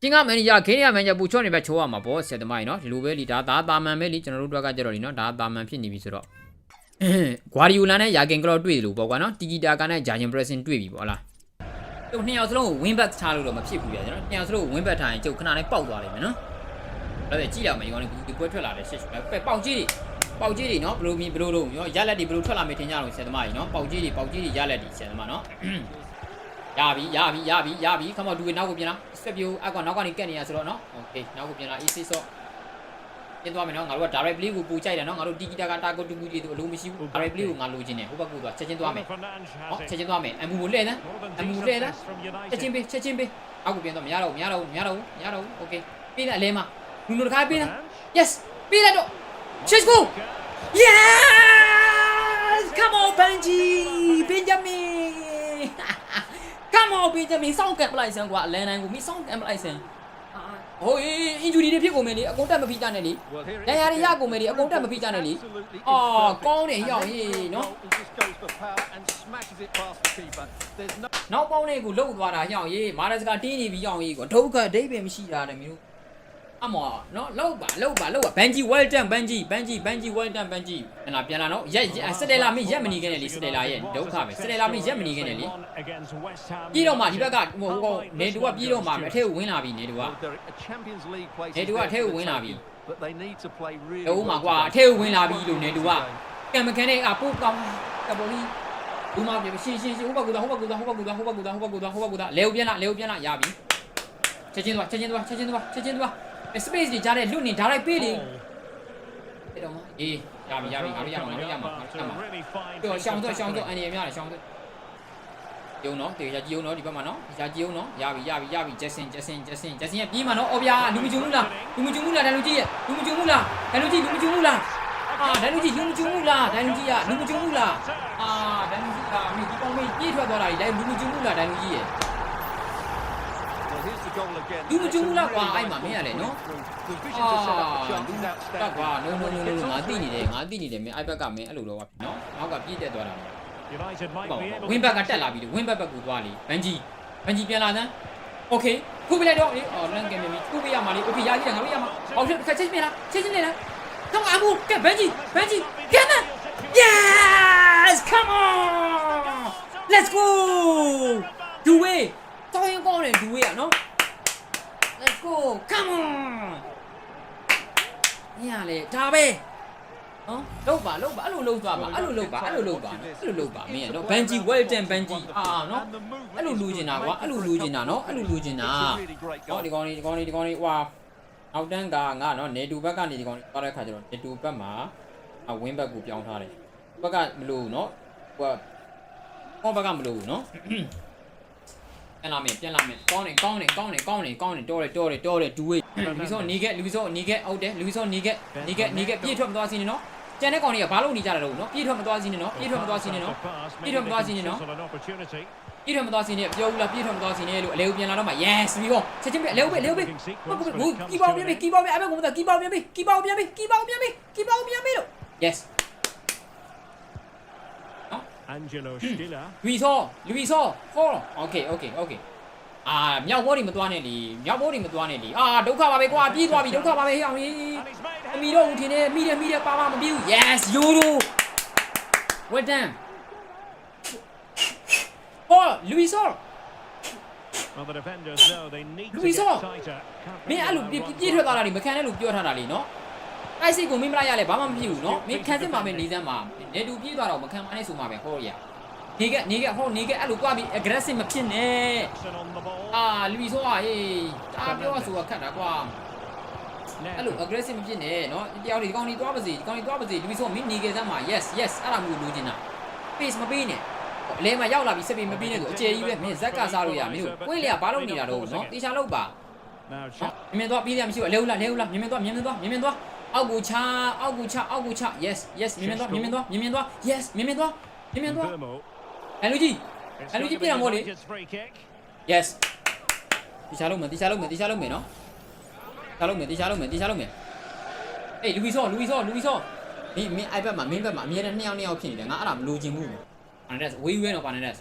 ကျင်းကမန်နေဂျာခင်းရမန်ဂျာပူချော့နေပဲချိုးရမှာပေါ့ဆက်သမားကြီးနော်ဒီလိုပဲလीဒါဒါတာမန်ပဲလीကျွန်တော်တို့အတွက်ကကြတော့လीနော်ဒါတာမန်ဖြစ်နေပြီဆိုတော့ဂွာဒီယိုလာနဲ့ယာကင်ကလော့တွေ့တယ်လို့ပေါ့ကွာနော်တီကီတာကနဲ့ဂျာဂျင်ပရက်ဆင်တွေ့ပြီပေါ့လားကျုပ်နှစ်ယောက်စလုံးကိုဝင်းဘက်ထားလို့တော့မဖြစ်ဘူးပြကျွန်တော်နှစ်ယောက်စလုံးကိုဝင်းဘက်ထားရင်ကျုပ်ခဏလေးပေါက်သွားလိမ့်မယ်နော်အဲ့ဒါကြည့်ရမယ်ဒီကောင်လေးဒီပွဲထွက်လာတယ်ရှစ်ရှစ်ပဲပေါက်ကြီးတွေပေါက်ကြီးတွေနော်ဘလိုမီဘလိုလုံးရောရလက်တွေဘလိုထွက်လာမယ်ထင်ကြတော့ဆက်သမားကြီးနော်ပေါက်ကြီးတွေပေါက်ကြီးတွေရလက်တွေဆက်သမားနော် ရပြီရပြီရပြီရပြီခမောက်ဒူဝေနောက်ကိုပြန်လာစက်ပြိုအကောင်နောက်ကနေကက်နေရဆိုတော့နော်โอเคနောက်ကိုပြန်လာ easy ဆော့ပြင်သွားမယ်နော်ငါတို့က direct play ကိုပူကြိုက်တယ်နော်ငါတို့တီကီတာကတာကိုတူကူကြီးတို့အလုံးမရှိဘူး direct play ကိုငါလိုချင်တယ်ဟိုဘက်ကိုသွားချက်ချင်းသွားမယ်ဟောချက်ချင်းသွားမယ်အမူကိုလှည့်သန်းအမူလှည့်သန်းချက်ချင်းပေးချက်ချင်းပေးအောက်ကိုပြန်တော့မရတော့ဘူးမရတော့ဘူးမရတော့ဘူးမရတော့ဘူးโอเคပေးလိုက်အလဲမှာလူတို့တစ်ခါပေးလား yes ပေးလိုက်တော့ Let's go yes come on Benji Benjamin come on Benjamin စောင့်ကပ်ပလိုက်စမ်းကွာအလန်တိုင်းကိုမိစောင့်ကပ်ပလိုက်စမ်းဟိုအေး injury တွေဖြစ်ကုန်မယ်လေအကုန်တက်မဖိကြနဲ့လေရရရရကုန်မယ်လေအကုန်တက်မဖိကြနဲ့လေအာကောင်းတယ်ရောက်ရေးနော်နောက်ပေါင်းလေးကိုလှုပ်သွားတာရောက်ရေးမာရစကတင်းနေပြီရောက်ရေးကိုဒုက္ခအဓိပ္ပာယ်မရှိတာတဲ့မျိုး အမောနော်လှုပ်ပါလှုပ်ပါလှုပ်ပါဘန်ဂျီ well done ဘန်ဂျီဘန်ဂျီဘန်ဂျီ well done ဘန်ဂျီပြန်လာပြန်လာနော်ရက်စတက်လာမင်းရက်မနေခဲ့နဲ့လေစတက်လာရဲ့ဒုက္ခပဲစတက်လာမင်းရက်မနေခဲ့နဲ့လေပြီးတော့မှဒီဘက်ကဟိုဟိုနေတူကပြီးတော့မှအထက်ကိုဝင်လာပြီနေတူကနေတူကအထက်ကိုဝင်လာပြီတော့မှကွာအထက်ကိုဝင်လာပြီလို့နေတူကကံမကန်နဲ့အပို့ကောင်းကပေါ်လီဘူးမပြရှင်းရှင်းရှင်းဟိုဘကူတာဟိုဘကူတာဟိုဘကူတာဟိုဘကူတာဟိုဘကူတာဟိုဘကူတာလေကိုပြန်လာလေကိုပြန်လာရပြီချက်ချင်းသွားချက်ချင်းသွားချက်ချင်းသွားချက်ချင်းသွား space တွေကြားတဲ့လွတ်နေ direct ပေးလေအဲ့တော့မအေးရပြီရပြီငါတို့ရမှာငါတို့ရမှာငါတို့ရမှာတော့ရှောင်းတော့ရှောင်းတော့အန်ရများတယ်ရှောင်းတော့ယုံနော်တေချာကြည့်အောင်နော်ဒီဘက်မှာနော်တေချာကြည့်အောင်နော်ရပြီရပြီရပြီ Jackson Jackson Jackson Jackson ရဲ့ပြေးမှာနော်အော်ဗျာလူမကျုံဘူးလားလူမကျုံဘူးလားဒန်လူကြီးရဲ့လူမကျုံဘူးလားဒန်လူကြီးလူမကျုံဘူးလားအာဒန်လူကြီးလူမကျုံဘူးလားဒန်လူကြီးကလူမကျုံဘူးလားအာဒန်လူကြီးကမိဒီပေါင်းမေးပြေးထွက်သွားတာကြီးဒန်လူမကျုံဘူးလားဒန်လူကြီးရဲ့ လူမကျုံဘူးလားကွာအဲ့မှာမင်းရလေနော်အာလူတော့ကွာ no no no no ငါသိနေတယ်ငါသိနေတယ်မင်းအဲ့ဘက်ကမင်းအဲ့လိုတော့ကွာနော်နောက်ကပြေးတက်သွားတာပေါ့ဝင်းဘက်ကတက်လာပြီလေဝင်းဘက်ဘက်ကိုသွားလေဘန်ဂျီဘန်ဂျီပြန်လာစမ်းโอเคခုပြလိုက်တော့လေအော်လန်ကင်မီခုပြရမှာလေโอเคရကြီးတယ်ငါတို့ရမှာအော်ချက်ချက်ချင်းပြန်လာချက်ချင်းနေလား Come on, Abu. Get Benji. Benji. Get that. Yes. Come on. Let's go. Do it. တော်ရင်ကောင်းတယ် do it อ่ะနော် Let's go. Come on. ညလေဒါပဲနော်လောက်ပါလောက်ပါအဲ့လိုလောက်သွားပါအဲ့လိုလောက်ပါအဲ့လိုလောက်ပါအဲ့လိုလောက်ပါမင်းရနော် Benji well done Benji အာနော်အဲ့လိုလူကျင်တာကွာအဲ့လိုလူကျင်တာနော်အဲ့လိုလူကျင်တာနော်ဒီကောင်လေးဒီကောင်လေးဒီကောင်လေးဟွာနောက်တန်းကငါနော်နေတူဘက်ကနေဒီကောင်သွားတဲ့ခါကျတော့နေတူဘက်မှာအဝင်းဘက်ကိုပြောင်းထားတယ်ဘက်ကမလို့နော်ဟိုကကောင်းဘက်ကမလို့နော် ပြန်လာမယ်ပြန်လာမယ်ကောင်းနေကောင်းနေကောင်းနေကောင်းနေကောင်းနေတော်တယ်တော်တယ်တော်တယ်ဒူဝေးလူစောနေခဲ့လူစောနေခဲ့ဟုတ်တယ်လူစောနေခဲ့နေခဲ့နေခဲ့ပြေးထွက်မသွားစီနေနော်ကျန်တဲ့ကောင်တွေကဘာလို့နေကြတာလို့နော်ပြေးထွက်မသွားစီနေနော်ပြေးထွက်မသွားစီနေနော်ပြေးထွက်မသွားစီနေနော်ပြေးထွက်မသွားစီနေပြောဘူးလားပြေးထွက်မသွားစီနေလို့အလဲကိုပြန်လာတော့မှ yes ပြီးတော့ချက်ချင်းပဲအလဲကိုပဲအလဲကိုပဲဟုတ်ကဲ့ဘူးကီပေါင်းပြန်ပြီကီပေါင်းပြန်အဲ့ဘက်ကတော့ကီပေါင်းပြန်ပြီကီပေါင်းပြန်ပြီကီပေါင်းပြန်ပြီကီပေါင်းပြန်ပြီလို့ yes Angelo Stiller. လူီဆောလူီဆောဟော okay okay okay အာမြောက်ဘောတွေမသွားနဲ့လीမြောက်ဘောတွေမသွားနဲ့လीအာဒုက္ခပါပဲကွာပြေးသွားပြီဒုက္ခပါပဲဟဲ့အောင်ကြီး And he's made အ it. မီတော့ဦးထင်းနေမိတယ်မိတယ်ပါပါမပြေဘူး yes ယိုရို well done ဟောလူီဆော Well, the defenders know they need to Luis get Hall. tighter. Can't မ be င်းအဲ့လို allowed ပြေး one ပြေး to ထွက်သွားတာဒီမခံတဲ့လူပြောထားတာလေနော် အဲ့စိတ်ကိုမင်းမလိုက်ရလဲဘာမှမဖြစ်ဘူးနော်မင်းခံစစ်မှာမင်းနေစမ်းမှာနေတူပြေးသွားတော့မခံမနဲ့ဆိုမှာပဲဟောရနေကနေကဟောနေကအဲ့လိုတွားပြီး aggressive မဖြစ်နဲ့ Jackson on the ball. အာလူဆိုอ่ะဟေးဒါပြောဆိုတာခတ်တာကွာ Ned. အဲ့လို aggressive မဖြစ်နဲ့နော်တယောက်ဒီကောင်းဒီတွားပါစေဒီကောင်းဒီတွားပါစေလူဆိုမင်းနေကစမ်းမှာ yes yes အဲ့ဒါမျိုးလိုချင်တာ pace မပေးနဲ့အလဲမှာရောက်လာပြီးစက်ပြီးမပေးနဲ့ဆိုအကျယ်ကြီးပဲမင်းဇက်ကစားလို့ရမင်းကိုကိုင်းလေကဘာလို့နေတာတော့နော်တေချာလောက်ပါ Now နော် shot. မြင်မြင်သွားပြီးတယ်မရှိဘူးအလဲဦးလားလဲဦးလားမြင်မြင်သွားမြင်မြင်သွားမြင်မြင်သွား အောက်ကိုချအောက်ကိုချအောက်ကိုချ yes yes မြင်မြင်သွားမြင်မြင်သွားမြင်မြင်သွား yes မြင်မြင်သွားမြင်မြင်သွား Burmo. အဲလူကြီး It's And going we to keep it be on volley. United's free kick. yes တီချာလုံးမယ်တီချာလုံးမယ်တီချာလုံးမယ်နော်တီချာလုံးမယ်တီချာလုံးမယ်တီချာလုံးမယ်အေးလူကြီးစောလူကြီးစောလူကြီးစောမင်းမင်း iPad မှာမင်းဘက်မှာအမြဲတမ်းနှစ်ယောက်နှစ်ယောက်ဖြစ်နေတယ်ငါအဲ့ဒါမလိုချင်ဘူးပါနေတယ်ဝေးဝဲတော့ပါနေတယ်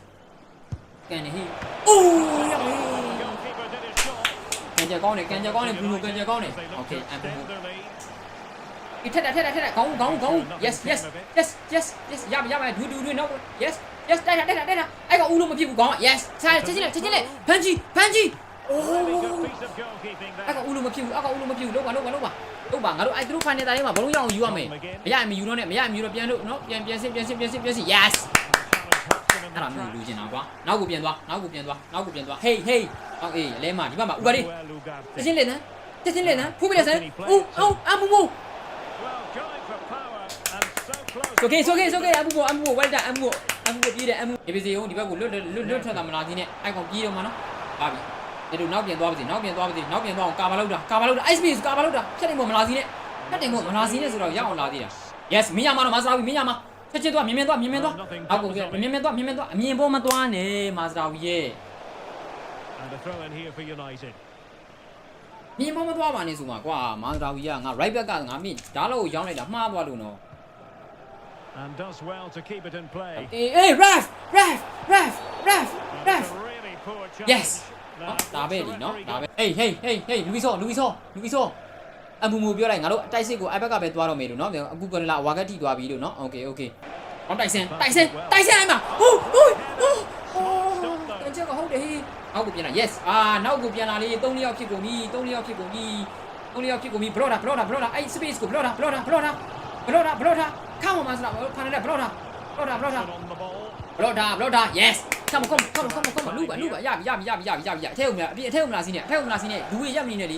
ကန်နေဟိအိုးရောက်ဟေး Goalkeeper did his job. ကန်ကြကောင်းတယ်ကန်ကြကောင်းတယ်ဘလူးနိုကန်ကြကောင်းတယ်โอเคအမ်ဘူ ဒီထက်တာထက်တာထက်တာခေါင်းခေါင်းခေါင်း yes yes yes yes yes ရပါရပါဒူဒူဒူနော် yes yes တိုက်တာတိုက်တာတိုက်တာအဲ့ကောင်ဦးလို့မဖြစ်ဘူးခေါင်း yes ချက်ချင်းလက်ချက်ချင်းလက်ဖန်ဂျီဖန်ဂျီအိုးအကောင်ဦးလို့မဖြစ်ဘူးအကောင်ဦးလို့မဖြစ်ဘူးလောက်ပါလောက်ပါလောက်ပါလောက်ပါငါတို့အဲ့သူတို့ဖိုင်နေတာလေးမှာဘလုံးရအောင်ယူရမယ်မရရင်မယူတော့နဲ့မရရင်မယူတော့ပြန်လို့နော်ပြန်ပြန်စင်ပြန်စင်ပြန်စင်ပြန်စင် yes အဲ့ဒါမျိုးလူချင်တာကွာနောက်ကိုပြန်သွားနောက်ကိုပြန်သွားနောက်ကိုပြန်သွား hey hey အော်အေးလဲမဒီဘက်မှာဥပါလေးတချင်းလက်နန်းတချင်းလက်နန်းဖူးပြလက်စမ်းဦးအောင်အမူမူ so okay so okay so okay အမူမူအမူမူ well done အမူမူအမူမူပြေးတယ်အမူဒီပစီအောင်ဒီဘက်ကိုလွတ်လွတ်လွတ်ထွက်တာမလားဒီနဲ့အဲ့ကောင်ပြေးတော့မှာနော်ပါပြီဒီလိုနောက်ပြန်သွားပါစေနောက်ပြန်သွားပါစေနောက်ပြန်သွားအောင်ကာမလောက်တာကာမလောက်တာ ice space ကာမလောက်တာဖြတ်တယ်မို့မလားစီနဲ့ဖြတ်တယ်မို့မလားစီနဲ့ဆိုတော့ရအောင်လာသေးတာ yes မင်းရမှာတော့မစားဘူးမင်းရမှာချက်ချက်သွားမြင်မြင်သွားမြင်မြင်သွားအောက်ကိုမြင်မြင်သွားမြင်မြင်သွားအမြင်ပေါ်မသွားနဲ့မာစတာဝီရဲ့ And a throw in here for United. မြင်ပေါ်မသွားပါနဲ့ဆိုမှာကွာမာစတာဝီကငါ right back ကငါမင်းဒါလောက်ကိုရောင်းလိုက်တာမှားသွားလို့နော် And does well to keep it in play. အေးအေး ref ref ref ref And ref it's a really poor challenge. yes နော်ဒါပဲလीနော်ဒါပဲ hey hey hey hey လူကြီးစောလူကြီးစောလူကြီးစောအမူမူပြောလိုက်ငါတို့အတိုက်စစ်ကို iPad ကပဲသွားတော့မေလို့နော်အခုကလည်းဝါကတ်တီသွားပြီလို့နော် okay okay ဟောတိုက်စင်တိုက်စင်တိုက်စင်အဲ့မှာဟိုးဟိုးဟိုးတန်ချက်ကဟုတ်တယ်ဟေးနောက်ကိုပြန်လာ yes အာနောက်ကိုပြန်လာလေ3ယောက်ဖြစ်ကုန်ပြီ3ယောက်ဖြစ်ကုန်ပြီ3ယောက်ဖြစ်ကုန်ပြီ bloda bloda bloda အဲ့ space ကို bloda bloda bloda bloda Come on မစလာဘောဖာနေတဲ့ဘလော့တာဘလော့တာဘလော့တာ on the ball. ဘလော့တာဘလော့တာ yes come on come on come on come on come on လူပါလူပါရပြီရပြီရပြီရပြီရပြီရအထဲဦးမလားအပြင်အထဲဦးမလားစီးနေအထဲဦးမလားစီးနေလူတွေရပ်မနေနဲ့လေ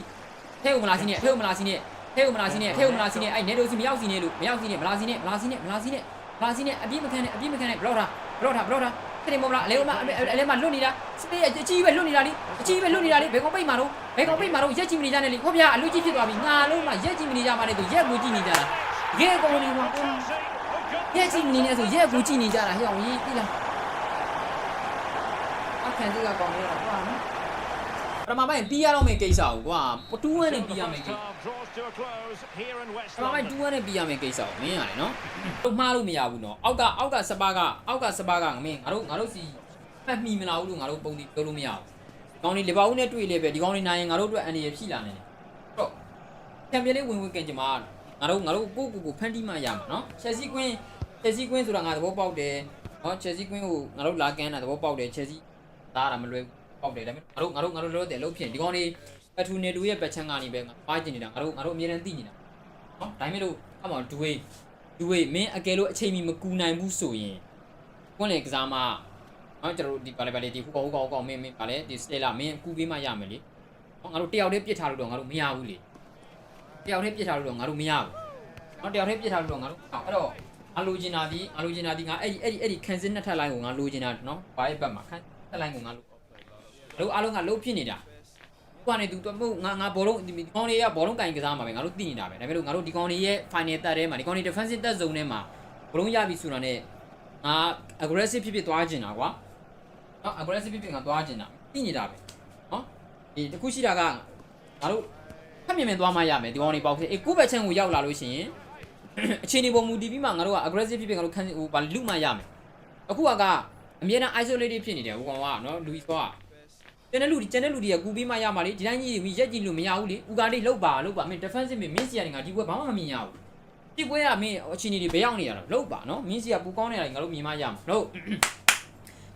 အထဲဦးမလားစီးနေအထဲဦးမလားစီးနေအထဲဦးမလားစီးနေအထဲဦးမလားစီးနေအဲ့နေတို့စီမရောက်စီးနေလို့မရောက်စီးနေမလားစီးနေမလားစီးနေမလားစီးနေမလားစီးနေအပြင်မခံနဲ့အပြင်မခံနဲ့ဘလော့တာဘလော့တာဘလော့တာခရင်မမလားအလဲဦးမအလဲမလွတ်နေတာစပေးအကြီးပဲလွတ်နေတာလေအကြီးပဲလွတ်နေတာလေဘယ်ကောင်ပိတ်မှာတော့ဘယ်ကောင်ပိတ်မှာတော့ရက်ကြီးမနေကြနဲ့လေဟောဗျာအလူကြီးဖြစ်သွားပြီငါလုံးမရက်ကြီးမနေကြမှာလေသူရက်ကိုကြည့်နေကြတာ ရဲကောင်လေးက Fantastic. Oh, good. ရက်ကြည့်မနေနဲ့ဆိုရက်ကိုကြည့်နေကြတာဟဲ့အောင်ကြီးသိလားအခန်းကြီးကကောင်းနေတာကွာနော်ပထမပိုင်းပြီးရတော့မယ့်ကိစ္စကိုကွာပတူးဝဲနဲ့ပြီးရမယ့်ကိစ္စ Half draws to a close here in West ပထမပိုင်း London. တူးဝဲနဲ့ပြီးရမယ့်ကိစ္စကိုမင်းရတယ်နော်တို့မှားလို့မရဘူးနော်အောက်ကအောက်ကစပါကအောက်ကစပါကမင်းငါတို့ငါတို့စီမှတ်မိမလားဘူးလို့ငါတို့ပုံတီပြောလို့မရဘူးဒီကောင်းလေးလီဗာပူးနဲ့တွေ့လေပဲဒီကောင်းလေးနိုင်ရင်ငါတို့အတွက်အန်ဒီရဖြစ်လာနေတယ်တော့ချန်ပီယံလေးဝင်ဝင်ကင်ကြမှာ ငါတို့ငါတို့ကိုကိုကိုဖန်တီးမှရမှာနော်ချက်စီကွင်းချက်စီကွင်းဆိုတာငါသဘောပေါက်တယ်ဟောချက်စီကွင်းကိုငါတို့လာကန်တာသဘောပေါက်တယ်ချက်စီသားတာမလွယ်ဘူးပေါက်တယ်ဒါပေမဲ့ငါတို့ငါတို့ငါတို့လောတယ်လို့ဖြစ်ဒီကောင်းလေးပထူနေတူရဲ့ပတ်ချမ်းကနေပဲငါပါကျင်နေတာငါတို့ငါတို့အမြဲတမ်းသိနေတာနော်ဒါပေမဲ့လို့အမှဒူဝေးဒူဝေးမင်းအကယ်လို့အချိန်မီမကူနိုင်ဘူးဆိုရင်ကွန်းလေကစားမနော်ကျွန်တော်တို့ဒီပါလေပါလေဒီဟိုကောင်ဟိုကောင်ဟိုကောင်မင်းမင်းပါလေဒီစတေလာမင်းကူပေးမှရမယ်လေနော်ငါတို့တယောက်တည်းပြစ်ထားလို့တော့ငါတို့မရဘူးလေ တယောက်တည်းပြစ်ထားလို့တော့ငါတို့မရဘူးနော်တယောက်တည်းပြစ်ထားလို့တော့ငါတို့အဲ့တော့ငါလိုချင်တာဒီငါလိုချင်တာဒီငါအဲ့ဒီအဲ့ဒီအဲ့ဒီခန်းစင်းနှစ်ထပ်လိုင်းကိုငါလိုချင်တာနော်ဘာရဲ့ဘက်မှာခန်းထပ်လိုင်းကိုငါလိုလို့အားလုံးကလုံးဖြစ်နေတာကွာနေသူတော့မဟုတ်ငါငါဘောလုံးဒီကောင်လေးကဘောလုံးကင်ကစားမှာပဲငါတို့သိနေတာပဲဒါပေမဲ့လို့ငါတို့ဒီကောင်လေးရဲ့ final တက်ထဲမှာဒီကောင်လေး defensive တက် zone ထဲမှာဘောလုံးရပြီဆိုတာနဲ့ငါ aggressive ဖြစ်ဖြစ်သွားကျင်တာကွာနော် aggressive ဖြစ်ဖြစ်ငါသွားကျင်တာသိနေတာပဲနော်ဒီတခုရှိတာကငါတို့ ဖတ်မြင်မြင်သွားမှရမယ်ဒီကောင်လေးပေါက်ဖြစ်အေးကိုယ့်ဘက်ချမ်းကိုရောက်လာလို့ရှိရင်အခြေအနေပုံမူတည်ပြီးမှငါတို့က aggressive ဖြစ်ဖြစ်ငါတို့ခံဟိုဗာလူမှရမယ်အခုကကအမြဲတမ်း isolated ဖြစ်နေတယ်ဟိုကောင်ကနော်လူကြီးကကျန်တဲ့လူဒီကျန်တဲ့လူတွေကကူပြီးမှရမှာလေဒီတိုင်းကြီးရက်ကြည့်လို့မရဘူးလေဥကာလေးလောက်ပါလောက်ပါမင်း defensive မင်းစီကနေငါဒီဘက်ဘာမှမမြင်ရဘူးဒီပွဲကမင်းအခြေအနေတွေဘယ်ရောက်နေရတာလောက်ပါနော်မင်းစီကပူကောင်းနေတာငါတို့မြင်မှရမှာလို့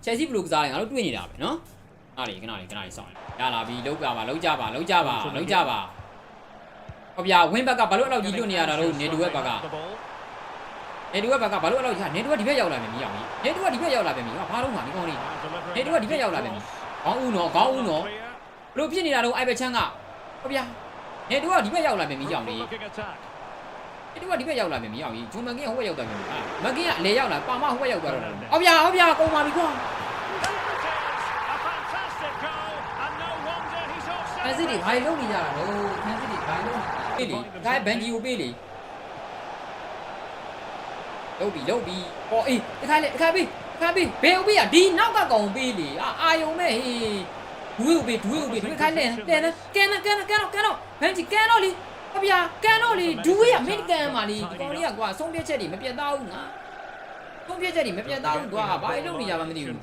Chelsea ဘလူးကစားတယ်ငါတို့တွေ့နေတာပဲနော်အားလေခဏလေးခဏလေးစောင့်ရလာပြီလောက်ကြပါလောက်ကြပါလောက်ကြပါလောက်ကြပါ ဟောဗျာဝင်းဘက်ကဘာလို့အဲ့လောက်ကြီးလွတ်နေရတာတော့နေတူဘက်က The ball. နေတူဘက်ကဘာလို့အဲ့လောက်ကြီးနေတူကဒီဘက်ရောက်လာပြီမရောက်ကြီးနေတူကဒီဘက်ရောက်လာပြီမဟာဘာလို့မှဒီကောင်လေး Now delivering နေတူကဒီဘက်ရောက်လာပြီခေါင်းဦးနော်ခေါင်းဦးနော် Clear. ဘလို့ဖြစ်နေတာတော့အဲ့ဘက်ချမ်းကဟောဗျာနေတူကဒီဘက်ရောက်လာပြီမရောက်လေ Looking attack. နေတူကဒီဘက်ရောက်လာပြီမရောက်ကြီးဂျွန်မကင်းဟိုဘက်ရောက်သွားပြီအာမကင်းကအလေရောက်လာပါမဟိုဘက်ရောက်သွားတော့ဟောဗျာဟောဗျာကုန်ပါပြီကွာ There it is. A fantastic goal. And no wonder he's ဖန်စစ်တွေ offside. ဘာလို့နေကြတာတော့ဖန်စစ်တွေဘာလို့ပေး လေဒါဘန်ဂျီကိုပေးလေလုတ်ပြီလုတ်ပြီဟောအေးတခါလေတခါပေးတခါပေးဘယ်ဦးပေးอ่ะဒီနောက်ကကောင်ပေးလေအာအာယုံမဲ့ဟေးဒူးဦးပေးဒူးဦးပေးတခါလဲတဲနကန်နကန်နကန်တော့ကန်တော့ဘန်ဂျီကန်တော့လေဟောဗျာကန်တော့လေဒူးရမင်းကန်ပါလေဒီကောင်လေးကကွာဆုံးဖြတ်ချက်တွေမပြတ်သားဘူးငါဆုံးဖြတ်ချက်တွေမပြတ်သားဘူးကွာဘာလို့နေကြမှမသိဘူး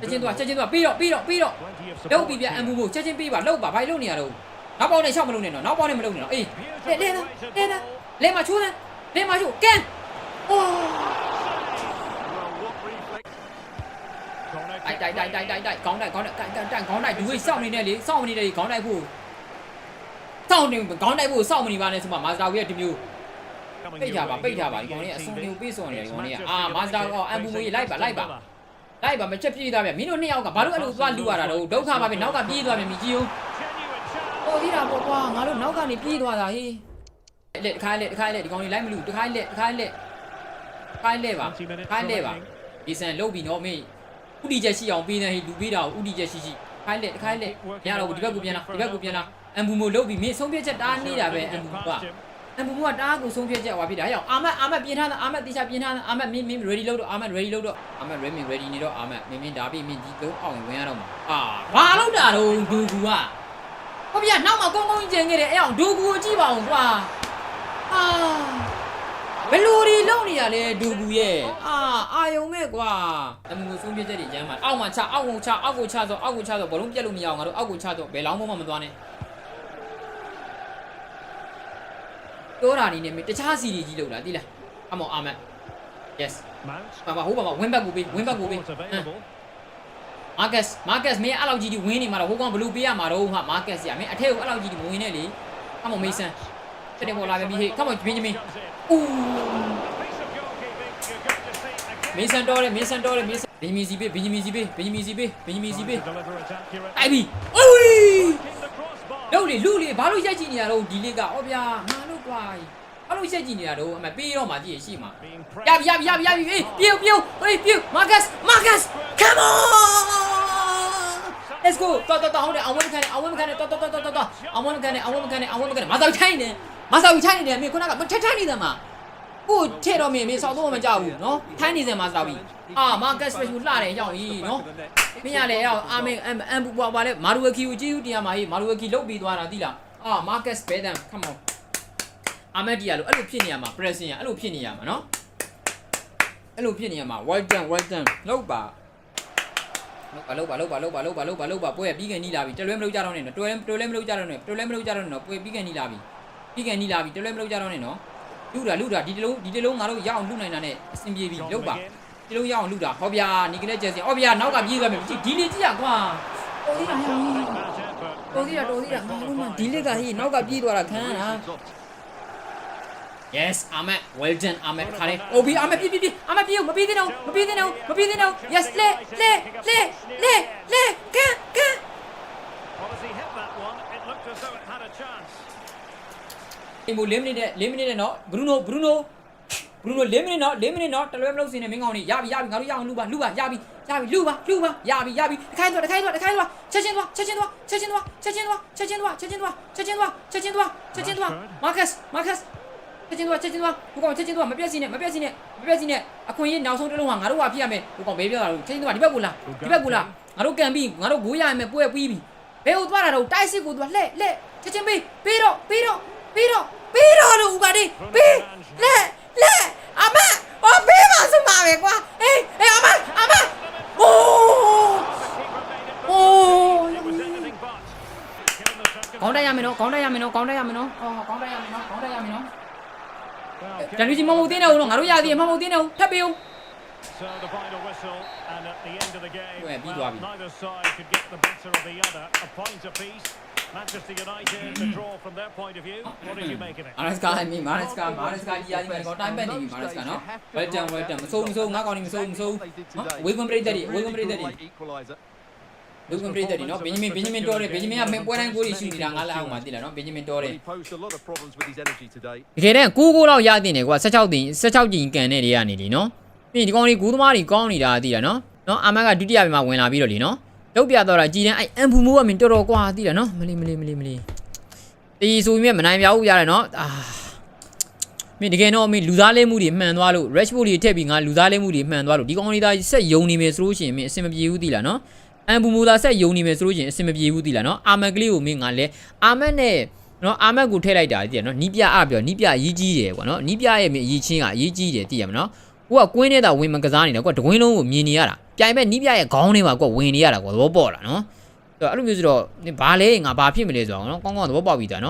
ချင်းချက်ချင်းသွားချက်ချင်းသွားပြီးတော့ပြီးတော့ပြီးတော့ Plenty of လောက် support ပြီဗျအန် here. ဘူဘူချက်ချင်းပြီးပါလောက်ပါဘာလို့နေရတော့နောက်ပေါင်းနဲ့ရှောက်မလုံးနဲ့တော့နောက်ပေါင်းနဲ့မလုံးနဲ့တော့အေးလေလေလေလေလေမချိုးတယ်လေမချိုးကန်အိုး Well, what reflex? Corner တိုက် kick တိုက်တိုက် played တိုက် in. တိုက်တိုက်ခေါင်းတိုက်ခေါင်းတိုက်တိုက်ခေါင်းတိုက်ဒီဝေးစောင့်နေတယ်လေစောင့်နေတယ်လေခေါင်းတိုက်ဖို့စောင့်နေခေါင်းတိုက်ဖို့စောင့်မနေပါနဲ့ဆိုမှမာစတာဝီရဲ့ဒီမျိုး Coming ပိတ် your ထားပါ way ပိတ်ထားပါ here ဒီကောင်လေး on အစွန် TV. တွေကိုပြေးစော်နေတယ်ဒီကောင်လေးက Manchester အာမာစတာအော်အန်ဘူဘူကြီးလိုက်ပါလိုက်ပါ Villa. လိုက်ပါမချက်ပြေးသားဗျမင်းတို့နှစ်ယောက်ကဘာလို့အဲ့လိုသွားလူရတာတော့ဒုက္ခပါပဲနောက်ကပြေးသွားပြီမြကြီးဦး Genuine chance. ပေါ်သေးတာပေါ့ကွာငါတို့နောက်ကနေပြေးသွားတာဟေးလက်တစ်ခါလက်တစ်ခါလက်ဒီကောင်လေးလိုက်မလို့တစ်ခါလက်တစ်ခါလက်တစ်ခါလက်ပါတစ်ခါလက်ပါဒီဆန်လုတ်ပြီးတော့မင်းဥတီချက်ရှိအောင်ပေးနေဟေးလူပေးတာကိုဥတီချက်ရှိရှိတစ်ခါလက်တစ်ခါလက်ရတော့ဒီဘက်ကိုပြန်လာဒီဘက်ကိုပြန်လာအမ်ဘူမိုလုတ်ပြီးမင်းဆုံးဖြတ်ချက်တားနေတာပဲအမ်ဘူက အမ်ဘူမိုကတားကိုဆုံးဖြတ်ချက်ဟွာဖြစ်တာဟဲ့အောင်အာမတ်အာမတ်ပြင်ထားတာအာမတ်တေချာပြင်ထားတာအာမတ်မင်းမင်း ready လုပ်တော့အာမတ် ready လုပ်တော့အာမတ် ready ready နေတော့အာမတ်မင်းမင်းဒါပြီးမင်းဒီလုံးအောင်ဝင်ရတော့မှာအာဘာလုပ်တာတော့ဒူကူကဟုတ်ဗျာနောက်မှကုန်းကုန်းကြီးကျင်ခဲ့တယ်အဲ့အောင်ဒူကူကိုကြည့်ပါအောင်ကွာအာဘယ်လိုဒီလုံနေရလဲဒူကူရဲ့အာအာယုံမဲ့ကွာအမှုကိုဆုံးပြချက်တွေကျမ်းမှာအောက်မှာချအောက်ကိုချအောက်ကိုချဆိုအောက်ကိုချဆိုဘလုံးပြက်လို့မရအောင်ငါတို့အောက်ကိုချတော့ဘယ်လောင်းမှမသွားနဲ့ တိုးတာနေနေမင်းတခြားစီရီကြီးလောက်တာတိလားအမောအာမတ် yes Mount. ပါပါဟိုးပါပါဝင်းဘက်ကိုပေးဝင်းဘက်ကိုပေး Support ဟမ် available. မာကတ်မာကတ်မင်းအဲ့လောက်ကြီးဒီဝင်းနေမှာတော့ဟိုကောင်ဘလူးပေးရမှာတော့ဟာမာကတ်စီကမင်းအထက်ကိုအဲ့လောက်ကြီးဒီမဝင်နဲ့လေအမောမေးဆန်တက်တယ်ပေါ်လာပြီဟေးကမောဘင်းဂျမင် Comes in. ဦး Piece of goalkeeping you're going to see again. မေးဆန်တော်တယ်မေးဆန်တော်တယ်မေးဆန်ဘင်းဂျမင်စီပေးဘင်းဂျမင်စီပေးဘင်းဂျမင်စီပေးဘင်းဂျမင်စီပေး Trying to deliver it accurately. အိုက်ပြီအိုး Kicking the crossbar. လို့လေလူလေဘာလို့ရိုက်ကြည့်နေရတော့ဒီလေးကဩဗျာ ငါလို့ကွာဘာလို့ရိုက်ကြည့်နေရတော့အမပေးတော့မှကြည့်ရရှိမှာ Being ရပြီရပြီရပြီရပြီအေးပြုတ်ပြုတ်အေးပြုတ်မာကတ်မာကတ် come on let's go တော်တော်တော်ဟုတ်တယ်အောင်ဝဲမခံနဲ့အောင်ဝဲမခံနဲ့တော်တော်တော်တော်တော်အောင်ဝဲမခံနဲ့အောင်ဝဲမခံနဲ့အောင်ဝဲမခံနဲ့မဆောက်ထိုင်းနေမဆောက်ထိုင်းနေတယ်မင်းခုနကမထက်ထိုင်းနေတယ်မှာကိုထဲတော့မင်းမင်းဆောက်တော့မကြောက်ဘူးနော်ထိုင်းနေတယ်မှာဆောက်ပြီအာမာကတ်စပက်ကိုလှတယ်ရောက်ပြီနော်မင်းရလေရောက်အာမင်အမ်အမ်ဘူပွားပါလေမာရူဝကီကိုကြည့်ဦးတရားမှာဟေးမာရူဝကီလုတ်ပြီးသွားတာသိလားအာမာကတ်စဘဲဒန် come on အာမက်ဒီယာလို့အဲ့လိုဖြစ်နေရမှာ pressing ရအဲ့လိုဖြစ်နေရမှာနော်အဲ့လိုဖြစ်နေရမှာ well done well done လောက်ပါလောက်ပါလောက်ပါလောက်ပါလောက်ပါလောက်ပါလောက်ပါလောက်ပါပွဲပြီးကန်နီးလာပြီတလွဲမလုပ်ကြတော့နဲ့နော်တွဲတွဲလဲမလုပ်ကြတော့နဲ့တွဲလဲမလုပ်ကြတော့နဲ့နော်ပွဲပြီးကန်နီးလာပြီပြီးကန်နီးလာပြီတလွဲမလုပ်ကြတော့နဲ့နော်လူတာလူတာဒီတလုံးဒီတလုံးငါတို့ရအောင်လူနိုင်တာနဲ့အဆင်ပြေပြီလောက်ပါဒီလုံးရအောင်လူတာဟောဗျာနီကလေးကျက်စင်ဟောဗျာနောက်ကပြေးသွားမယ်ဒီလေးကြည့်ရကွာတော်သေးတာဟဲ့ Take that effort. တော်သေးတာတော်သေးတာငါတို့မှဒီလက်ကဟေးနောက်ကပြေးသွားတာခံရတာ Yes အာမက် well done အာမက်ခါလေး OB အာမက်ပြေးပြေးပြေးအာမက်ပြေးမပြေးသေးတော့မပြေးသေးတော့မပြေးသေးတော့ Yes လေလေလေလေလေကန်ကန် Well, as he hit that one, it looked as though it had a chance. အင်ဘူ၄မိနစ်နဲ့၄မိနစ်နဲ့နော် Bruno Bruno Bruno ၄မိနစ်နော်၄မိနစ်နော်တလွဲမလို့စင်းနေမင်းကောင်းနေရပြီရပြီငါတို့ရအောင်လူပါလူပါရပြီရပြီလူပါလူပါရပြီရပြီတစ်ခိုင်းသွားတစ်ခိုင်းသွားတစ်ခိုင်းသွားချက်ချင်းသွားချက်ချင်းသွားချက်ချင်းသွားချက်ချင်းသွားချက်ချင်းသွားချက်ချင်းသွားချက်ချင်းသွားချက်ချင်းသွားချက်ချင်းသွား Marcus Marcus ချက်ချင်းသွားချက်ချင်းသွားဟိုကောင်ချက်ချင်းသွားမပြက်စီနဲ့မပြက်စီနဲ့မပြက်စီနဲ့အခွင့်အရေးနောက်ဆုံးတစ်လုံးဟာငါတို့ကဖြစ်ရမယ်ဟိုကောင်ဘေးပြောတာလို့ချက်ချင်းသွားဒီဘက်ကိုလာဒီဘက်ကိုလာငါတို့ကန်ပြီးငါတို့ဂိုးရရမယ်ပွဲပြီးပြီဘယ်ကိုသွားတာတော့တိုက်စစ်ကိုသွားလှဲ့လှဲ့ချက်ချင်းပေးပေးတော့ပေးတော့ပေးတော့ပေးတော့လို့ဥပါဒီပေးလှဲ့လှဲ့အမအော်ပေးပါစမှာပဲကွာအေးအေးအမအမအိုး The keeper made it Oh, look as if it was anything but. Given the ခေါင်းတိုက်ရ circumstances. မယ်နော်ခေါင်းတိုက်ရမယ်နော်ခေါင်းတိုက်ရမယ်နော်အော်ခေါင်းတိုက်ရမယ်နော်ခေါင်းတိုက်ရမယ်နော် ဂျန်လူဂျီမမုတ်တင်းနေအောင်တော့ငါတို့ရသေးတယ်မမုတ်တင်းနေအောင်ထပ်ပေးအောင် So the final whistle, and at the end of the game, well, neither side could get the better of the other. A point apiece. Manchester United, the draw from their point of view. What did you make of it? Maresca, I mean, Maresca, Maresca, yeah, you got time penny, Maresca, no? Well done, well done. So, so, not on him, so, so. We're going to play that. We're going to play that. သတ်တွေဝေကွန်ပရိသတ်တွေဝေကွန်ပရိသတ်တွေနော်ဘင်ဂျမင်ဘင်ဂျမင်တော်တယ်ဘင်ဂျမင်ကမင်းပွဲတိုင်းကိုကြီးရှိနေတာငါလက်အောက်မှာသိလားနော်ဘင်ဂျမင်တော်တယ် He posed a lot of problems with his energy today. တကယ်တမ်း9ဂိုးလောက်ရတင်တယ်ကွာ16တင်16ကြိမ်ကန်တဲ့တွေကနေလीနော်ပြီးရင်ဒီကောင်လေးဂိုးသမားတွေကောင်းနေတာသိလားနော်နော်အာမတ်ကဒုတိယပြန်မှာဝင်လာပြီးတော့လीနော်လုတ်ပြတော့တာကြည်တန်းအဲ့အန်ဖူမိုးကမင်းတော်တော်ကွာသိလားနော်မလီမလီမလီမလီတီဆိုပြီးမြမနိုင်ပြဘူးရတယ်နော်အာမင်းတကယ်တော့မင်းလူသားလဲမှုတွေမှန်သွားလို့ Rashford တွေထည့်ပြီးငါလူသားလဲမှုတွေမှန်သွားလို့ဒီကောင်လေးသားဆက်ယုံနေမယ်ဆိုလို့ရှိရင်မင်းအဆင်မပြေဘူးသိလားနော် အန်ဖူမိုးသားဆက်ယုံနေမယ်ဆိုလို့ရှိရင်အဆင်မပြေဘူးသိလားနော်အာမတ်ကလေးကိုမင်းငါလဲအာမတ်နဲ့နော်အာမတ်ကိုထည့်လိုက်တာသိရနော်နီးပြအပြောနီးပြအရေးကြီးတယ်ကွာနော်နီးပြရဲ့မင်းအရေးချင်းကအရေးကြီးတယ်သိရမနော်ကိုကကွင်းထဲတာဝင်မကစားနေတယ်ကိုကတကွင်းလုံးကိုမြင်နေရတာပြိုင်မဲ့နီးပြရဲ့ခေါင်းထဲမှာကိုကဝင်နေရတာကွာသဘောပေါက်လားနော်အဲ့တော့အဲ့လိုမျိုးဆိုတော့နင်ဘာလဲငါဘာဖြစ်မလဲဆိုတော့နော်ကောင်းကောင်းသဘောပေါက်ပြီးသားနော်